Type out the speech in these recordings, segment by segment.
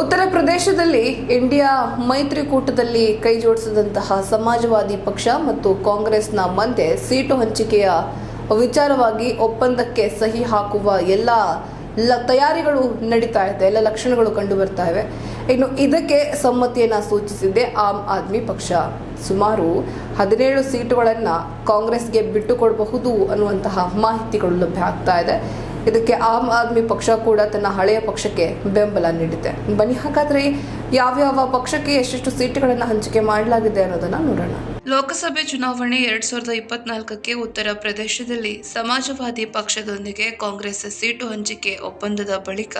ಉತ್ತರ ಪ್ರದೇಶದಲ್ಲಿ ಇಂಡಿಯಾ ಮೈತ್ರಿಕೂಟದಲ್ಲಿ ಕೈ ಜೋಡಿಸಿದಂತಹ ಸಮಾಜವಾದಿ ಪಕ್ಷ ಮತ್ತು ಕಾಂಗ್ರೆಸ್ನ ಮಧ್ಯೆ ಸೀಟು ಹಂಚಿಕೆಯ ವಿಚಾರವಾಗಿ ಒಪ್ಪಂದಕ್ಕೆ ಸಹಿ ಹಾಕುವ ಎಲ್ಲ ತಯಾರಿಗಳು ನಡೀತಾ ಇದೆ, ಎಲ್ಲ ಲಕ್ಷಣಗಳು ಕಂಡು ಬರ್ತಾ ಇವೆ. ಇನ್ನು ಇದಕ್ಕೆ ಸಮ್ಮತಿಯನ್ನ ಸೂಚಿಸಿದೆ ಆಮ್ ಆದ್ಮಿ ಪಕ್ಷ. ಸುಮಾರು ಹದಿನೇಳು ಸೀಟುಗಳನ್ನು ಕಾಂಗ್ರೆಸ್ಗೆ ಬಿಟ್ಟುಕೊಡಬಹುದು ಅನ್ನುವಂತಹ ಮಾಹಿತಿಗಳು ಲಭ್ಯ ಆಗ್ತಾ ಇದೆ. ಇದಕ್ಕೆ ಆಮ್ ಆದ್ಮಿ ಪಕ್ಷ ಕೂಡ ತನ್ನ ಹಳೆಯ ಪಕ್ಷಕ್ಕೆ ಬೆಂಬಲ ನೀಡಿದೆ. ಬನ್ನಿ, ಹಾಗಾದ್ರೆ ಯಾವ್ಯಾವ ಪಕ್ಷಕ್ಕೆ ಎಷ್ಟೆಷ್ಟು ಸೀಟುಗಳನ್ನು ಹಂಚಿಕೆ ಮಾಡಲಾಗಿದೆ ಅನ್ನೋದನ್ನ ನೋಡೋಣ. ಲೋಕಸಭೆ ಚುನಾವಣೆ ಎರಡ್ ಸಾವಿರದ ಇಪ್ಪತ್ನಾಲ್ಕಕ್ಕೆ ಉತ್ತರ ಪ್ರದೇಶದಲ್ಲಿ ಸಮಾಜವಾದಿ ಪಕ್ಷದೊಂದಿಗೆ ಕಾಂಗ್ರೆಸ್ ಸೀಟು ಹಂಚಿಕೆ ಒಪ್ಪಂದದ ಬಳಿಕ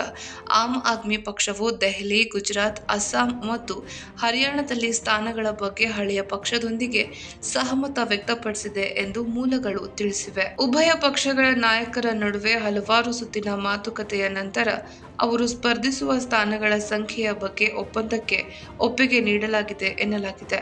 ಆಮ್ ಆದ್ಮಿ ಪಕ್ಷವು ದೆಹಲಿ, ಗುಜರಾತ್, ಅಸ್ಸಾಂ ಮತ್ತು ಹರಿಯಾಣದಲ್ಲಿ ಸ್ಥಾನಗಳ ಬಗ್ಗೆ ಹಳೆಯ ಪಕ್ಷದೊಂದಿಗೆ ಸಹಮತ ವ್ಯಕ್ತಪಡಿಸಿದೆ ಎಂದು ಮೂಲಗಳು ತಿಳಿಸಿವೆ. ಉಭಯ ಪಕ್ಷಗಳ ನಾಯಕರ ನಡುವೆ ಹಲವಾರು ಸುತ್ತಿನ ಮಾತುಕತೆಯ ನಂತರ ಅವರು ಸ್ಪರ್ಧಿಸುವ ಸ್ಥಾನಗಳ ಸಂಖ್ಯೆಯ ಬಗ್ಗೆ ಒಪ್ಪಂದಕ್ಕೆ ಒಪ್ಪಿಗೆ ನೀಡಲಾಗಿದೆ ಎನ್ನಲಾಗಿದೆ.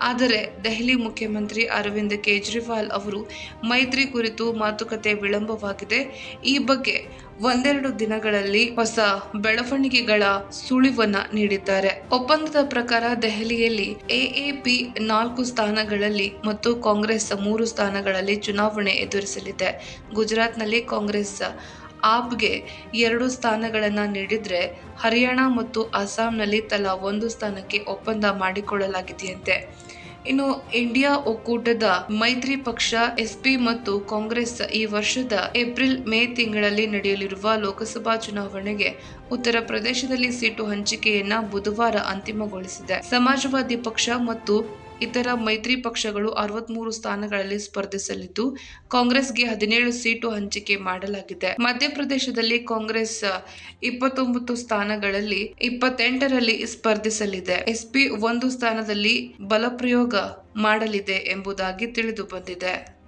ಆದರೆ ದೆಹಲಿ ಮುಖ್ಯಮಂತ್ರಿ ಅರವಿಂದ್ ಕೇಜ್ರಿವಾಲ್ ಅವರು ಮೈತ್ರಿ ಕುರಿತು ಮಾತುಕತೆ ವಿಳಂಬವಾಗಿದೆ. ಈ ಬಗ್ಗೆ ಒಂದೆರಡು ದಿನಗಳಲ್ಲಿ ಹೊಸ ಬೆಳವಣಿಗೆಗಳ ಸುಳಿವನ್ನ ನೀಡಿದ್ದಾರೆ. ಒಪ್ಪಂದದ ಪ್ರಕಾರ ದೆಹಲಿಯಲ್ಲಿ ಎಎಪಿ ನಾಲ್ಕು ಸ್ಥಾನಗಳಲ್ಲಿ ಮತ್ತು ಕಾಂಗ್ರೆಸ್ ಮೂರು ಸ್ಥಾನಗಳಲ್ಲಿ ಚುನಾವಣೆ ಎದುರಿಸಲಿದೆ. ಗುಜರಾತ್ನಲ್ಲಿ ಕಾಂಗ್ರೆಸ್ ಆಪ್ಗೆ ಎರಡು ಸ್ಥಾನಗಳನ್ನು ನೀಡಿದರೆ ಹರಿಯಾಣ ಮತ್ತು ಅಸ್ಸಾಂನಲ್ಲಿ ತಲಾ ಒಂದು ಸ್ಥಾನಕ್ಕೆ ಒಪ್ಪಂದ ಮಾಡಿಕೊಳ್ಳಲಾಗಿದೆಯಂತೆ. ಇನ್ನು ಇಂಡಿಯಾ ಒಕ್ಕೂಟದ ಮೈತ್ರಿ ಪಕ್ಷ, ಎಸ್ಪಿ ಮತ್ತು ಕಾಂಗ್ರೆಸ್ ಈ ವರ್ಷದ ಏಪ್ರಿಲ್, ಮೇ ತಿಂಗಳಲ್ಲಿ ನಡೆಯಲಿರುವ ಲೋಕಸಭಾ ಚುನಾವಣೆಗೆ ಉತ್ತರ ಪ್ರದೇಶದಲ್ಲಿ ಸೀಟು ಹಂಚಿಕೆಯನ್ನ ಬುಧವಾರ ಅಂತಿಮಗೊಳಿಸಿದೆ. ಸಮಾಜವಾದಿ ಪಕ್ಷ ಮತ್ತು ಇತರ ಮೈತ್ರಿ ಪಕ್ಷಗಳು ಅರವತ್ಮೂರು ಸ್ಥಾನಗಳಲ್ಲಿ ಸ್ಪರ್ಧಿಸಲಿದ್ದು, ಕಾಂಗ್ರೆಸ್ಗೆ ಹದಿನೇಳು ಸೀಟು ಹಂಚಿಕೆ ಮಾಡಲಾಗಿದೆ. ಮಧ್ಯಪ್ರದೇಶದಲ್ಲಿ ಕಾಂಗ್ರೆಸ್ ಇಪ್ಪತ್ತೊಂಬತ್ತು ಸ್ಥಾನಗಳಲ್ಲಿ ಇಪ್ಪತ್ತೆಂಟರಲ್ಲಿ ಸ್ಪರ್ಧಿಸಲಿದೆ. ಎಸ್ಪಿ ಒಂದು ಸ್ಥಾನದಲ್ಲಿ ಬಲಪ್ರಯೋಗ ಮಾಡಲಿದೆ ಎಂಬುದಾಗಿ ತಿಳಿದು ಬಂದಿದೆ.